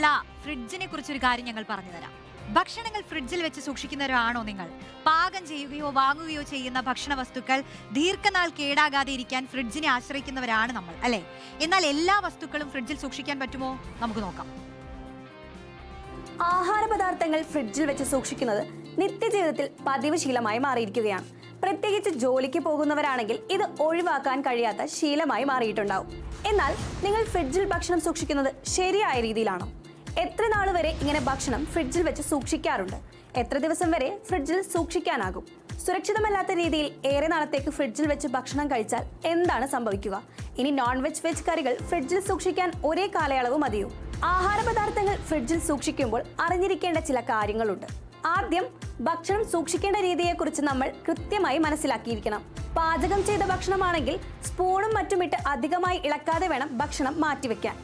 വീട്ടിലുള്ള ഫ്രിഡ്ജിനെ കുറിച്ചൊരു കാര്യം ഞങ്ങൾ പറഞ്ഞു തരാം. ഭക്ഷണങ്ങൾ ഫ്രിഡ്ജിൽ വെച്ച് സൂക്ഷിക്കുന്നവരാണോ നിങ്ങൾ? പാകം ചെയ്യുകയോ വാങ്ങുകയോ ചെയ്യുന്ന ഭക്ഷണ വസ്തുക്കൾ ദീർഘനാൾ കേടാകാതെ ഇരിക്കാൻ ഫ്രിഡ്ജിനെ ആശ്രയിക്കുന്നവരാണ് നമ്മൾ അല്ലെ? എന്നാൽ എല്ലാ വസ്തുക്കളും ഫ്രിഡ്ജിൽ സൂക്ഷിക്കാൻ പറ്റുമോ? നമുക്ക് നോക്കാം. ആഹാര പദാർത്ഥങ്ങൾ ഫ്രിഡ്ജിൽ വെച്ച് സൂക്ഷിക്കുന്നത് നിത്യജീവിതത്തിൽ പതിവ് ശീലമായി മാറിയിരിക്കുകയാണ്. പ്രത്യേകിച്ച് ജോലിക്ക് പോകുന്നവരാണെങ്കിൽ ഇത് ഒഴിവാക്കാൻ കഴിയാത്ത ശീലമായി മാറിയിട്ടുണ്ടാവും. എന്നാൽ നിങ്ങൾ ഫ്രിഡ്ജിൽ ഭക്ഷണം സൂക്ഷിക്കുന്നത് ശരിയായ രീതിയിലാണോ? എത്ര നാൾ വരെ ഇങ്ങനെ ഭക്ഷണം ഫ്രിഡ്ജിൽ വെച്ച് സൂക്ഷിക്കാറുണ്ട്? എത്ര ദിവസം വരെ ഫ്രിഡ്ജിൽ സൂക്ഷിക്കാനാകും? സുരക്ഷിതമല്ലാത്ത രീതിയിൽ ഏറെ നാളത്തേക്ക് ഫ്രിഡ്ജിൽ വെച്ച് ഭക്ഷണം കഴിച്ചാൽ എന്താണ് സംഭവിക്കുക? ഇനി നോൺ വെജ് വെജ് കറികൾ ഫ്രിഡ്ജിൽ സൂക്ഷിക്കാൻ ഒരേ കാലയളവ് മതിയോ? ആഹാര പദാർത്ഥങ്ങൾ ഫ്രിഡ്ജിൽ സൂക്ഷിക്കുമ്പോൾ അറിഞ്ഞിരിക്കേണ്ട ചില കാര്യങ്ങളുണ്ട്. ആദ്യം ഭക്ഷണം സൂക്ഷിക്കേണ്ട രീതിയെക്കുറിച്ച് നമ്മൾ കൃത്യമായി മനസ്സിലാക്കിയിരിക്കണം. പാചകം ചെയ്ത ഭക്ഷണമാണെങ്കിൽ സ്പൂണും മറ്റുമിട്ട് അധികമായി ഇളക്കാതെ വേണം ഭക്ഷണം മാറ്റിവെക്കാൻ.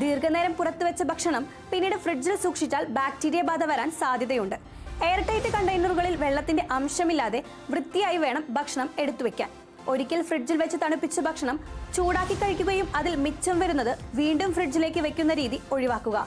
ദീർഘനേരം പുറത്തു വെച്ച ഭക്ഷണം പിന്നീട് ഫ്രിഡ്ജിൽ സൂക്ഷിച്ചാൽ ബാക്ടീരിയ ബാധ വരാൻ സാധ്യതയുണ്ട്. എയർ ടൈറ്റ് കണ്ടെയ്നറുകളിൽ വെള്ളത്തിന്റെ അംശമില്ലാതെ വൃത്തിയായി വേണം ഭക്ഷണം എടുത്തു വെക്കാൻ ഒരിക്കൽ ഫ്രിഡ്ജിൽ വെച്ച് തണുപ്പിച്ച ഭക്ഷണം ചൂടാക്കി കഴിക്കുകയും അതിൽ മിച്ചം വരുന്നത് വീണ്ടും ഫ്രിഡ്ജിലേക്ക് വെക്കുന്ന രീതി ഒഴിവാക്കുക.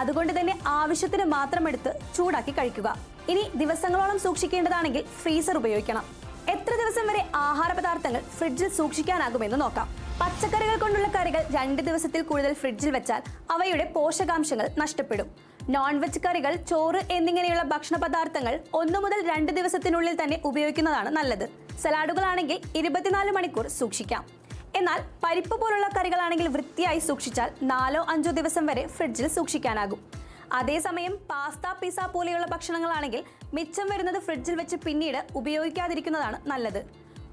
അതുകൊണ്ട് തന്നെ ആവശ്യത്തിന് മാത്രം എടുത്ത് ചൂടാക്കി കഴിക്കുക. ഇനി ദിവസങ്ങളോളം സൂക്ഷിക്കേണ്ടതാണെങ്കിൽ ഫ്രീസർ ഉപയോഗിക്കണം. എത്ര ദിവസം വരെ ആഹാര പദാർത്ഥങ്ങൾ ഫ്രിഡ്ജിൽ സൂക്ഷിക്കാനാകുമെന്ന് നോക്കാം. പച്ചക്കറികൾ കൊണ്ടുള്ള കറികൾ രണ്ട് ദിവസത്തിൽ കൂടുതൽ ഫ്രിഡ്ജിൽ വെച്ചാൽ അവയുടെ പോഷകാംശങ്ങൾ നഷ്ടപ്പെടും. നോൺ വെജ് കറികൾ ചോറ് എന്നിങ്ങനെയുള്ള ഭക്ഷണ പദാർത്ഥങ്ങൾ ഒന്നു മുതൽ രണ്ട് ദിവസത്തിനുള്ളിൽ തന്നെ ഉപയോഗിക്കുന്നതാണ് നല്ലത്. സലാഡുകളാണെങ്കിൽ ഇരുപത്തിനാല് മണിക്കൂർ സൂക്ഷിക്കാം. എന്നാൽ പരിപ്പ് പോലുള്ള കറികളാണെങ്കിൽ വൃത്തിയായി സൂക്ഷിച്ചാൽ നാലോ അഞ്ചോ ദിവസം വരെ ഫ്രിഡ്ജിൽ സൂക്ഷിക്കാനാകും. അതേസമയം പാസ്ത പിസ പോലെയുള്ള ഭക്ഷണങ്ങളാണെങ്കിൽ മിച്ചം വരുന്നത് ഫ്രിഡ്ജിൽ വെച്ച് പിന്നീട് ഉപയോഗിക്കാതിരിക്കുന്നതാണ് നല്ലത്.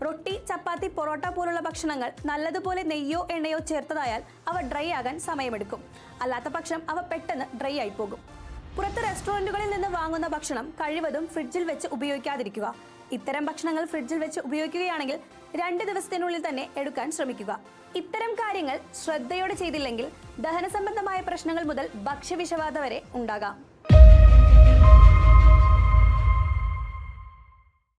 റൊട്ടി ചപ്പാത്തി പൊറോട്ട പോലുള്ള ഭക്ഷണങ്ങൾ നല്ലതുപോലെ നെയ്യോ എണ്ണയോ ചേർത്തതായാൽ അവ ഡ്രൈ ആകാൻ സമയമെടുക്കും. അല്ലാത്ത പക്ഷം അവ പെട്ടെന്ന് ഡ്രൈ ആയി പോകും. പുറത്ത് റെസ്റ്റോറന്റുകളിൽ നിന്ന് വാങ്ങുന്ന ഭക്ഷണം കഴിവതും ഫ്രിഡ്ജിൽ വെച്ച് ഉപയോഗിക്കാതിരിക്കുക. ഇത്തരം ഭക്ഷണങ്ങൾ ഫ്രിഡ്ജിൽ വെച്ച് ഉപയോഗിക്കുകയാണെങ്കിൽ രണ്ട് ദിവസത്തിനുള്ളിൽ തന്നെ എടുക്കാൻ ശ്രമിക്കുക. ഇത്തരം കാര്യങ്ങൾ ശ്രദ്ധയോടെ ചെയ്തില്ലെങ്കിൽ ദഹന സംബന്ധമായ പ്രശ്നങ്ങൾ മുതൽ ഭക്ഷ്യവിഷബാധ വരെ ഉണ്ടാകാം.